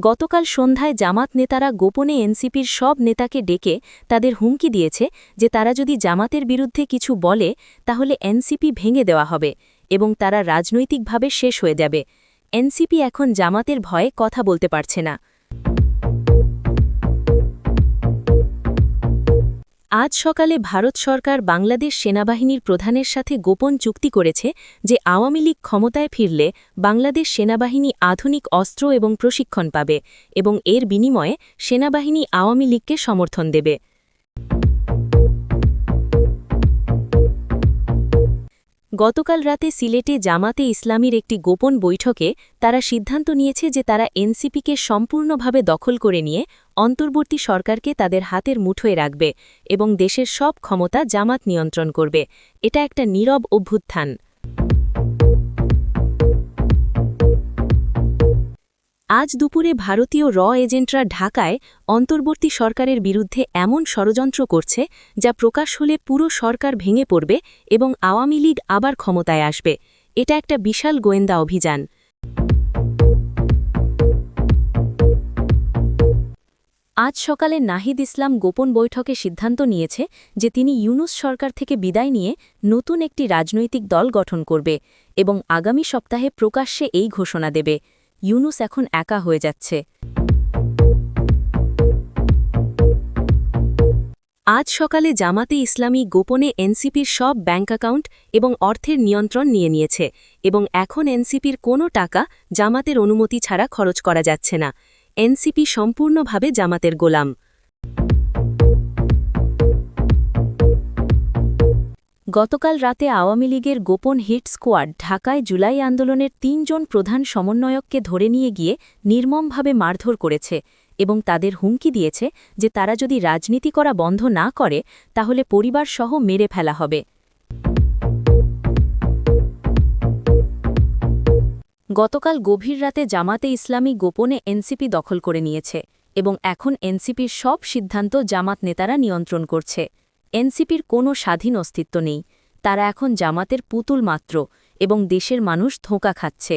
গতকাল সন্ধ্যায় জামাত নেতারা গোপনে এনসিপির সব নেতাকে ডেকে তাদের হুমকি দিয়েছে যে তারা যদি জামাতের বিরুদ্ধে কিছু বলে, তাহলে এনসিপি ভেঙে দেওয়া হবে এবং তারা রাজনৈতিকভাবে শেষ হয়ে যাবে। এনসিপি এখন জামাতের ভয়ে কথা বলতে পারছে না। আজ সকালে ভারত সরকার বাংলাদেশ সেনাবাহিনীর প্রধানের সাথে গোপন চুক্তি করেছে যে আওয়ামী লীগ ক্ষমতায় ফিরলে বাংলাদেশ সেনাবাহিনী আধুনিক অস্ত্র এবং প্রশিক্ষণ পাবে এবং এর বিনিময়ে সেনাবাহিনী আওয়ামী লীগকে সমর্থন দেবে। গতকাল রাতে সিলেটে জামাতে ইসলামীর একটি গোপন বৈঠকে তারা সিদ্ধান্ত নিয়েছে যে তারা এনসিপিকে সম্পূর্ণভাবে দখল করে নিয়ে অন্তর্বর্তী সরকারকে তাদের হাতের মুঠোয় রাখবে এবং দেশের সব ক্ষমতা জামাত নিয়ন্ত্রণ করবে। এটা একটা নীরব অভ্যুত্থান। আজ দুপুরে ভারতীয় র এজেন্টরা ঢাকায় অন্তর্বর্তী সরকারের বিরুদ্ধে এমন ষড়যন্ত্র করছে যা প্রকাশ হলে পুরো সরকার ভেঙে পড়বে এবং আওয়ামী লীগ আবার ক্ষমতায় আসবে। এটা একটা বিশাল গোয়েন্দা অভিযান। আজ সকালে নাহিদ ইসলাম গোপন বৈঠকে সিদ্ধান্ত নিয়েছে যে তিনি ইউনুস সরকার থেকে বিদায় নিয়ে নতুন একটি রাজনৈতিক দল গঠন করবে এবং আগামী সপ্তাহে প্রকাশ্যে এই ঘোষণা দেবে। ইউনুস এখন একা হয়ে যাচ্ছে। আজ সকালে জামাতে ইসলামী গোপনে এনসিপির সব ব্যাঙ্ক অ্যাকাউন্ট এবং অর্থের নিয়ন্ত্রণ নিয়ে নিয়েছে এবং এখন এনসিপির কোনো টাকা জামাতের অনুমতি ছাড়া খরচ করা যাচ্ছে না। এনসিপি সম্পূর্ণভাবে জামাতের গোলাম। গতকাল রাতে আওয়ামী লীগের গোপন হিট স্কোয়াড ঢাকায় জুলাই আন্দোলনের তিনজন প্রধান সমন্বয়ককে ধরে নিয়ে গিয়ে নির্মমভাবে মারধর করেছে এবং তাদের হুমকি দিয়েছে যে তারা যদি রাজনীতি করা বন্ধ না করে, তাহলে পরিবারসহ মেরে ফেলা হবে। গতকাল গভীর রাতে জামাতে ইসলামী গোপনে এনসিপি দখল করে নিয়েছে এবং এখন এনসিপির সব সিদ্ধান্ত জামাত নেতারা নিয়ন্ত্রণ করছে। এনসিপির কোনো স্বাধীন অস্তিত্ব নেই, তারা এখন জামাতের পুতুল মাত্র এবং দেশের মানুষ ধোঁকা খাচ্ছে।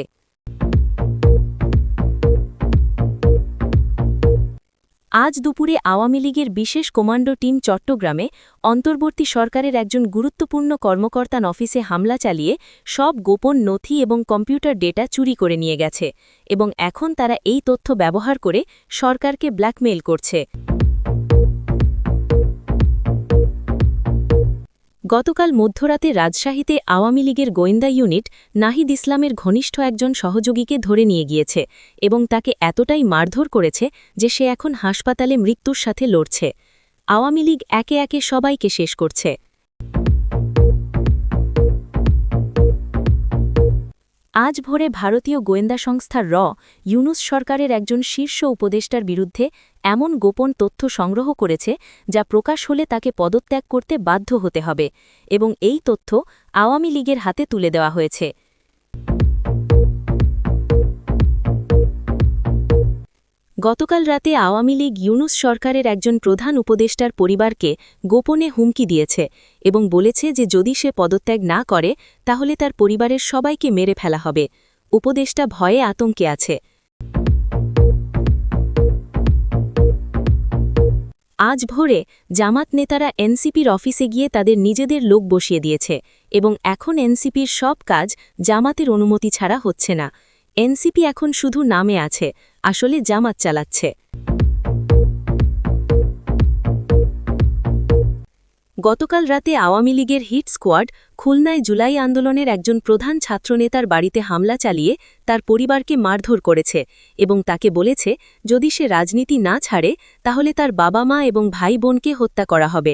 আজ দুপুরে আওয়ামী লীগের বিশেষ কমান্ডো টিম চট্টগ্রামে অন্তর্বর্তী সরকারের একজন গুরুত্বপূর্ণ কর্মকর্তান অফিসে হামলা চালিয়ে সব গোপন নথি এবং কম্পিউটার ডেটা চুরি করে নিয়ে গেছে এবং এখন তারা এই তথ্য ব্যবহার করে সরকারকে ব্ল্যাকমেইল করছে। গতকাল মধ্যরাতে রাজশাহীতে আওয়ামী লীগের গোয়েন্দা ইউনিট নাহিদ ইসলামের ঘনিষ্ঠ একজন সহযোগীকে ধরে নিয়ে গিয়েছে এবং তাকে এতটাই মারধর করেছে যে সে এখন হাসপাতালে মৃত্যুর সাথে লড়ছে। আওয়ামী লীগ একে একে সবাইকে শেষ করছে। আজ ভোরে ভারতীয় গোয়েন্দা সংস্থা র, ইউনুস সরকারের একজন শীর্ষ উপদেষ্টার বিরুদ্ধে এমন গোপন তথ্য সংগ্রহ করেছে যা প্রকাশ হলে তাকে পদত্যাগ করতে বাধ্য হতে হবে এবং এই তথ্য আওয়ামী লীগের হাতে তুলে দেওয়া হয়েছে। গতকাল রাতে আওয়ামী লীগ ইউনুস সরকারের একজন প্রধান উপদেষ্টার পরিবারকে গোপনে হুমকি দিয়েছে এবং বলেছে যে যদি সে পদত্যাগ না করে, তাহলে তার পরিবারের সবাইকে মেরে ফেলা হবে। উপদেষ্টা ভয়ে আতঙ্কে আছে। আজ ভোরে জামাত নেতারা এনসিপির অফিসে গিয়ে তাদের নিজেদের লোক বসিয়ে দিয়েছে এবং এখন এনসিপির সব কাজ জামাতের অনুমতি ছাড়া হচ্ছে না। এনসিপি এখন শুধু নামে আছে, আসলে জামাত চালাচ্ছে। গতকাল রাতে আওয়ামী লীগের হিট স্কোয়াড খুলনায় জুলাই আন্দোলনের একজন প্রধান ছাত্রনেতার বাড়িতে হামলা চালিয়ে তার পরিবারকে মারধর করেছে এবং তাকে বলেছে, যদি সে রাজনীতি না ছাড়ে, তাহলে তার বাবা মা এবং ভাই বোনকে হত্যা করা হবে।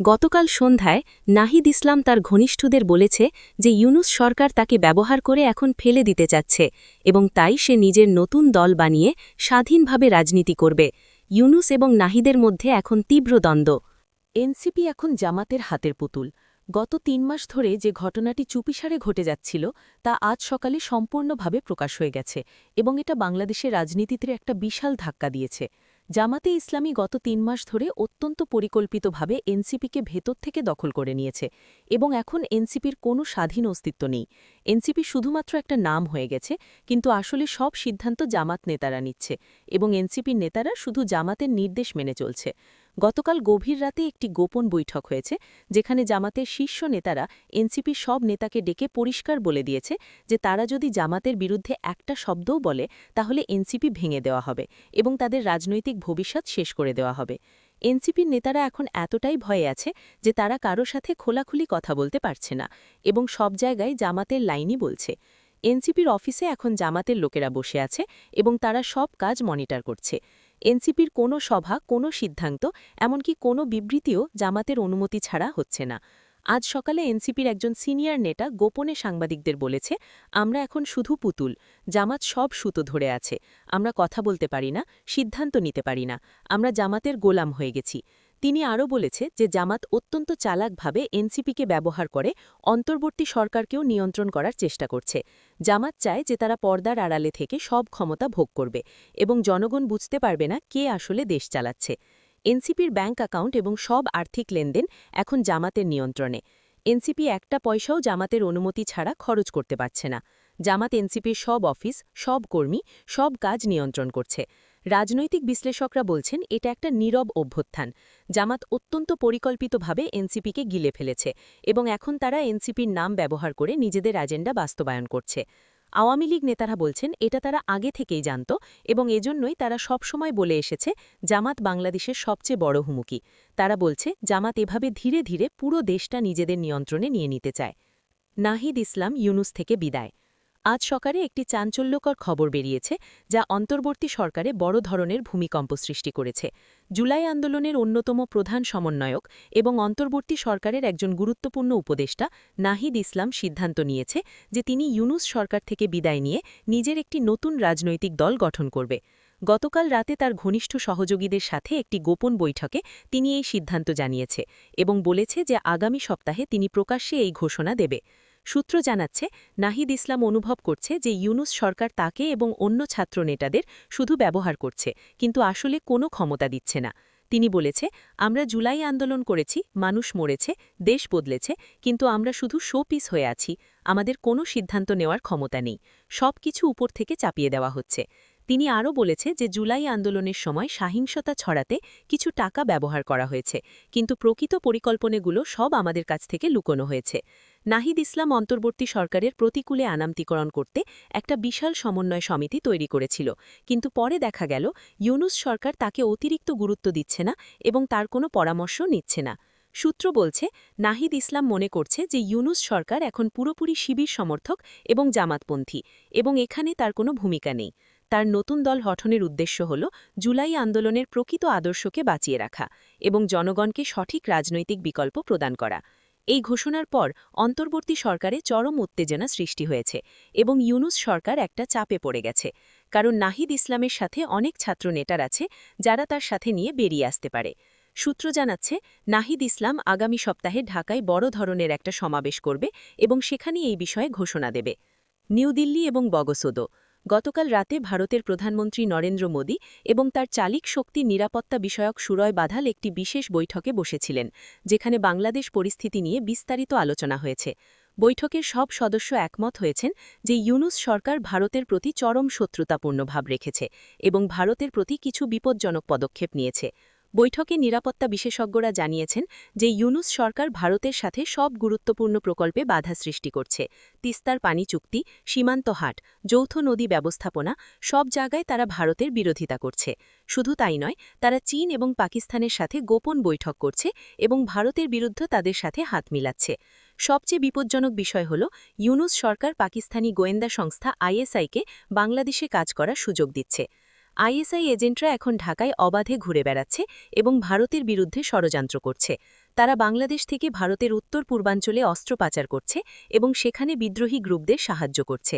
গতকাল সন্ধ্যায় নাহিদ ইসলাম তার ঘনিষ্ঠদের বলেছে যে ইউনুস সরকার তাকে ব্যবহার করে এখন ফেলে দিতে চাচ্ছে এবং তাই সে নিজের নতুন দল বানিয়ে স্বাধীনভাবে রাজনীতি করবে। ইউনুস এবং নাহিদের মধ্যে এখন তীব্র দ্বন্দ্ব। এনসিপি এখন জামাতের হাতের পুতুল। গত তিন মাস ধরে যে ঘটনাটি চুপিসারে ঘটে যাচ্ছিল, তা আজ সকালে সম্পূর্ণভাবে প্রকাশ হয়ে গেছে এবং এটা বাংলাদেশের রাজনীতিতে একটা বিশাল ধাক্কা দিয়েছে। জামাতে ইসলামী গত তিন মাস ধরে অত্যন্ত পরিকল্পিতভাবে এনসিপিকে ভেতর থেকে দখল করে নিয়েছে এবং এখন এনসিপির কোনো স্বাধীন অস্তিত্ব নেই। এনসিপি শুধুমাত্র একটা নাম হয়ে গেছে, কিন্তু আসলে সব সিদ্ধান্ত জামাত নেতারা নিচ্ছে এবং এনসিপির নেতারা শুধু জামাতের নির্দেশ মেনে চলছে। গতকাল গভীর রাতে একটি গোপন বৈঠক হয়েছে, যেখানে জামাতের শীর্ষ নেতারা এনসিপির সব নেতাকে ডেকে পরিষ্কার বলে দিয়েছে যে তারা যদি জামাতের বিরুদ্ধে একটা শব্দও বলে, তাহলে এনসিপি ভেঙে দেওয়া হবে এবং তাদের রাজনৈতিক ভবিষ্যৎ শেষ করে দেওয়া হবে। এনসিপির নেতারা এখন এতটাই ভয়ে আছে যে তারা কারও সাথে খোলাখুলি কথা বলতে পারছে না এবং সব জায়গায় জামাতের লাইনই বলছে। এনসিপির অফিসে এখন জামাতের লোকেরা বসে আছে এবং তারা সব কাজ মনিটর করছে। এনসিপির কোনো সভা, কোনো সিদ্ধান্ত, এমনকি কোনো বিবৃতিও জামাতের অনুমতি ছাড়া হচ্ছে না। আজ সকালে এনসিপির একজন সিনিয়র নেতা গোপনে সাংবাদিকদের বলেছে, আমরা এখন শুধু পুতুল। জামাত সব সুতো ধরে আছে। আমরা কথা বলতে পারি না, সিদ্ধান্ত নিতে পারি না। আমরা জামাতের গোলাম হয়ে গেছি। তিনি আরও বলেছে যে জামাত অত্যন্ত চালাকভাবে এনসিপিকে ব্যবহার করে অন্তর্বর্তী সরকারকেও নিয়ন্ত্রণ করার চেষ্টা করছে। জামাত চায় যে তারা পর্দার আড়ালে থেকে সব ক্ষমতা ভোগ করবে এবং জনগণ বুঝতে পারবে না কে আসলে দেশ চালাচ্ছে। এনসিপির ব্যাংক অ্যাকাউন্ট এবং সব আর্থিক লেনদেন এখন জামাতের নিয়ন্ত্রণে। এনসিপি একটা পয়সাও জামাতের অনুমতি ছাড়া খরচ করতে পারছে না। জামাত এনসিপির সব অফিস, সব কর্মী, সব কাজ নিয়ন্ত্রণ করছে। রাজনৈতিক বিশ্লেষকরা বলছেন, এটা একটা নীরব অভ্যুত্থান। জামাত অত্যন্ত পরিকল্পিতভাবে এনসিপিকে গিলে ফেলেছে এবং এখন তারা এনসিপির নাম ব্যবহার করে নিজেদের এজেন্ডা বাস্তবায়ন করছে। আওয়ামী লীগ নেতারা বলছেন, এটা তারা আগে থেকেই জানত এবং এজন্যই তারা সবসময় বলে এসেছে, জামাত বাংলাদেশের সবচেয়ে বড় হুমুকি। তারা বলছে, জামাত এভাবে ধীরে ধীরে পুরো দেশটা নিজেদের নিয়ন্ত্রণে নিয়ে নিতে চায়। নাহিদ ইসলাম, ইউনুস থেকে বিদায়। আজ সকালে একটি চাঞ্চল্যকর খবর বেরিয়েছে, যা অন্তর্বর্তী সরকারে বড় ধরনের ভূমিকম্প সৃষ্টি করেছে। জুলাই আন্দোলনের অন্যতম প্রধান সমন্বয়ক এবং অন্তর্বর্তী সরকারের একজন গুরুত্বপূর্ণ উপদেষ্টা নাহিদ ইসলাম সিদ্ধান্ত নিয়েছে যে তিনি ইউনুস সরকার থেকে বিদায় নিয়ে নিজের একটি নতুন রাজনৈতিক দল গঠন করবে। গতকাল রাতে তার ঘনিষ্ঠ সহযোগীদের সাথে একটি গোপন বৈঠকে তিনি এই সিদ্ধান্ত জানিয়েছে এবং বলেছে যে আগামী সপ্তাহে তিনি প্রকাশ্যে এই ঘোষণা দেবে। সূত্র জানাচ্ছে, নাহিদ ইসলাম অনুভব করছে যে ইউনুস সরকার তাকে এবং অন্য ছাত্র নেতাদের শুধু ব্যবহার করছে, কিন্তু আসলে কোনো ক্ষমতা দিচ্ছে না। তিনি বলেছে, আমরা জুলাই আন্দোলন করেছি, মানুষ মরেছে, দেশ বদলেছে, কিন্তু আমরা শুধু শোপিস হয়ে আছি, আমাদের কোনো সিদ্ধান্ত নেওয়ার ক্ষমতা নেই সব কিছু উপর থেকে চাপিয়ে দেওয়া হচ্ছে। তিনি আরও বলেছে যে জুলাই আন্দোলনের সময় সহিংসতা ছড়াতে কিছু টাকা ব্যবহার করা হয়েছে, কিন্তু প্রকৃত পরিকল্পনাগুলো সব আমাদের কাছ থেকে লুকোনো হয়েছে। নাহিদ ইসলাম অন্তর্বর্তী সরকারের প্রতিকূলে আনামতিকরণ করতে একটা বিশাল সমন্বয় সমিতি তৈরি করেছিল, কিন্তু পরে দেখা গেল ইউনুস সরকার তাকে অতিরিক্ত গুরুত্ব দিচ্ছে না এবং তার কোনো পরামর্শ নিচ্ছে না। সূত্র বলছে, নাহিদ ইসলাম মনে করছে যে ইউনুস সরকার এখন পুরোপুরি শিবির সমর্থক এবং জামাতপন্থী এবং এখানে তার কোনো ভূমিকা নেই। তার নতুন দল গঠনের উদ্দেশ্য হল জুলাই আন্দোলনের প্রকৃত আদর্শকে বাঁচিয়ে রাখা এবং জনগণকে সঠিক রাজনৈতিক বিকল্প প্রদান করা। এই ঘোষণার পর অন্তর্বর্তী সরকারে চরম উত্তেজনা সৃষ্টি হয়েছে এবং ইউনুস সরকার একটা চাপে পড়ে গেছে, কারণ নাহিদ ইসলামের সাথে অনেক ছাত্র নেটার আছে যারা তার সাথে নিয়ে বেরিয়ে আসতে পারে। সূত্র জানাচ্ছে, নাহিদ ইসলাম আগামী সপ্তাহে ঢাকায় বড় ধরনের একটা সমাবেশ করবে এবং সেখানে এই বিষয়ে ঘোষণা দেবে। নিউ দিল্লি এবং বগসোদো গতকাল রাতে ভারতের প্রধানমন্ত্রী নরেন্দ্র মোদী এবং তার চালিক শক্তি নিরাপত্তা বিষয়ক সুরয় বাধাল একটি বিশেষ বৈঠকে বসেছিলেন, যেখানে বাংলাদেশ পরিস্থিতি নিয়ে বিস্তারিত আলোচনা হয়েছে। বৈঠকের সব সদস্য একমত হয়েছেন যে ইউনুস সরকার ভারতের প্রতি চরম শত্রুতাপূর্ণ ভাব রেখেছে এবং ভারতের প্রতি কিছু বিপজ্জনক পদক্ষেপ নিয়েছে। বৈঠকে নিরাপত্তা বিশেষজ্ঞরা জানিয়েছেন যে ইউনুস সরকার ভারতের সাথে সব গুরুত্বপূর্ণ প্রকল্পে বাধা সৃষ্টি করছে। তিস্তার পানি চুক্তি, সীমান্ত হাট, যৌথ নদী ব্যবস্থাপনা, সব জায়গায় তারা ভারতের বিরোধিতা করছে। শুধু তাই নয়, তারা চীন এবং পাকিস্তানের সাথে গোপন বৈঠক করছে এবং ভারতের বিরুদ্ধে তাদের সাথে হাত মিলাচ্ছে। সবচেয়ে বিপজ্জনক বিষয় হল, ইউনুস সরকার পাকিস্তানি গোয়েন্দা সংস্থা আইএসআইকে বাংলাদেশে কাজ করার সুযোগ দিচ্ছে। আইএসআই এজেন্টরা এখন ঢাকায় অবাধে ঘুরে বেড়াচ্ছে এবং ভারতের বিরুদ্ধে ষড়যন্ত্র করছে। তারা বাংলাদেশ থেকে ভারতের উত্তর পূর্বাঞ্চলে অস্ত্র পাচার করছে এবং সেখানে বিদ্রোহী গ্রুপদের সাহায্য করছে।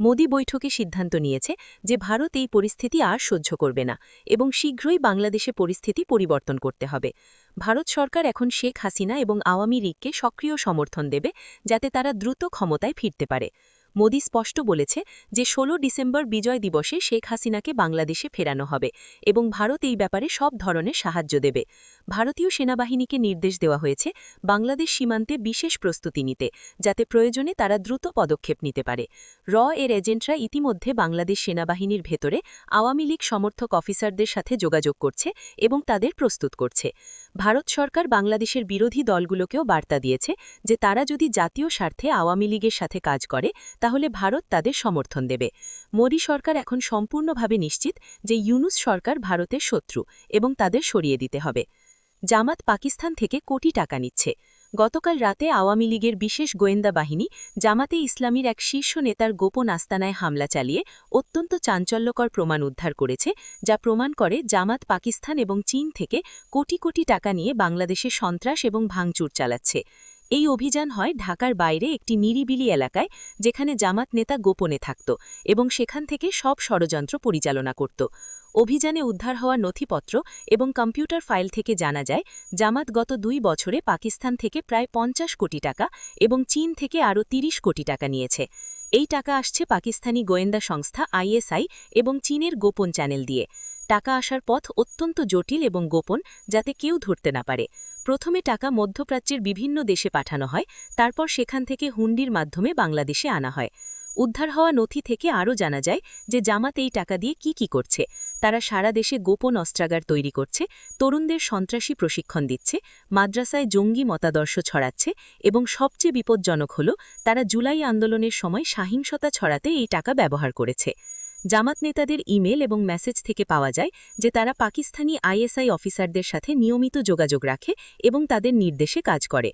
মোদি বৈঠকে সিদ্ধান্ত নিয়েছে যে ভারত এই পরিস্থিতি আর সহ্য করবে না এবং শীঘ্রই বাংলাদেশে পরিস্থিতি পরিবর্তন করতে হবে। ভারত সরকার এখন শেখ হাসিনা এবং আওয়ামী লীগকে সক্রিয় সমর্থন দেবে যাতে তারা দ্রুত ক্ষমতায় ফিরতে পারে। মোদি স্পষ্ট বলেছে যে ১৬ ডিসেম্বর বিজয় দিবসে শেখ হাসিনাকে বাংলাদেশে ফেরানো হবে এবং ভারত এই ব্যাপারে সব ধরনের সাহায্য দেবে। ভারতীয় সেনাবাহিনীকে নির্দেশ দেওয়া হয়েছে বাংলাদেশ সীমান্তে বিশেষ প্রস্তুতি নিতে, যাতে প্রয়োজনে তারা দ্রুত পদক্ষেপ নিতে পারে। র এর এজেন্টরা ইতিমধ্যে বাংলাদেশ সেনাবাহিনীর ভেতরে আওয়ামী লীগ সমর্থক অফিসারদের সাথে যোগাযোগ করছে এবং তাদের প্রস্তুত করছে। ভারত সরকার বাংলাদেশের বিরোধী দলগুলোকেও বার্তা দিয়েছে যে তারা যদি জাতীয় স্বার্থে আওয়ামী লীগের সাথে কাজ করে, তাহলে ভারত তাদের সমর্থন দেবে। মোদী সরকার এখন সম্পূর্ণভাবে নিশ্চিত যে ইউনুস সরকার ভারতের শত্রু এবং তাদের সরিয়ে দিতে হবে। জামাত পাকিস্তান থেকে কোটি টাকা নিচ্ছে। গতকাল রাতে আওয়ামী লীগের বিশেষ গোয়েন্দা বাহিনী জামাতে ইসলামীর এক শীর্ষ নেতার গোপন আস্তানায় হামলা চালিয়ে অত্যন্ত চাঞ্চল্যকর প্রমাণ উদ্ধার করেছে, যা প্রমাণ করে জামাত পাকিস্তান এবং চীন থেকে কোটি কোটি টাকা নিয়ে বাংলাদেশে সন্ত্রাস এবং ভাঙচুর চালাচ্ছে। এই অভিযান হয় ঢাকার বাইরে একটি নিরিবিলি এলাকায়, যেখানে জামাত নেতা গোপনে থাকত এবং সেখান থেকে সব ষড়যন্ত্র পরিচালনা করত। অভিযানে উদ্ধার হওয়া নথিপত্র এবং কম্পিউটার ফাইল থেকে জানা যায়, জামাত গত দুই বছরে পাকিস্তান থেকে প্রায় পঞ্চাশ কোটি টাকা এবং চীন থেকে আরও ৩০ কোটি টাকা নিয়েছে। এই টাকা আসছে পাকিস্তানি গোয়েন্দা সংস্থা আইএসআই এবং চীনের গোপন চ্যানেল দিয়ে। টাকা আসার পথ অত্যন্ত জটিল এবং গোপন, যাতে কেউ ধরতে না পারে। প্রথমে টাকা মধ্যপ্রাচ্যের বিভিন্ন দেশে পাঠানো হয়, তারপর সেখান থেকে হুন্ডির মাধ্যমে বাংলাদেশে আনা হয়। উদ্ধার হওয়া নথি থেকে আরও জানা যায় যে জামাত এই টাকা দিয়ে কি কি করছে। তারা সারা দেশে গোপন অস্ত্রাগার তৈরি করছে, তরুণদের সন্ত্রাসী প্রশিক্ষণ দিচ্ছে, মাদ্রাসায় জঙ্গি মতাদর্শ ছড়াচ্ছে এবং সবচেয়ে বিপজ্জনক হল তারা জুলাই আন্দোলনের সময় সাহিংসতা ছড়াতে এই টাকা ব্যবহার করেছে। জামাত নেতাদের ইমেল এবং মেসেজ থেকে পাওয়া যায় যে তারা পাকিস্তানি আইএসআই অফিসারদের সাথে নিয়মিত যোগাযোগ রাখে এবং তাদের নির্দেশে কাজ করে।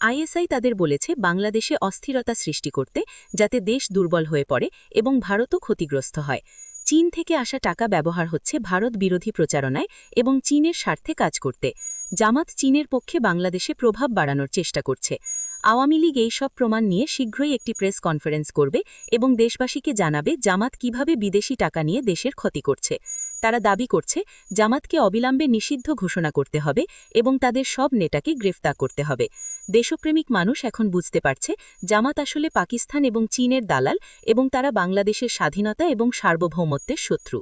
আইএসআই তাদের বলেছে, বাংলাদেশে অস্থিরতা সৃষ্টি করতে যাতে দেশ দুর্বল হয়ে পড়ে এবং ভারতও ক্ষতিগ্রস্ত হয়। চীন থেকে আসা টাকা ব্যবহার হচ্ছে ভারত বিরোধী প্রচারণায় এবং চীনের স্বার্থে কাজ করতে। জামাত চীনের পক্ষে বাংলাদেশে প্রভাব বাড়ানোর চেষ্টা করছে। আওয়ামী লীগ এই সব প্রমাণ নিয়ে শীঘ্রই একটি প্রেস কনফারেন্স করবে এবং দেশবাসীকে জানাবে জামাত কীভাবে বিদেশি টাকা নিয়ে দেশের ক্ষতি করছে। তারা দাবি করছে, জামাতকে অবিলম্বে নিষিদ্ধ ঘোষণা করতে হবে এবং তাদের সব নেতাকে গ্রেফতার করতে হবে। দেশপ্রেমিক মানুষ এখন বুঝতে পারছে, জামাত আসলে পাকিস্তান এবং চীনের দালাল এবং তারা বাংলাদেশের স্বাধীনতা এবং সার্বভৌমত্বের শত্রু।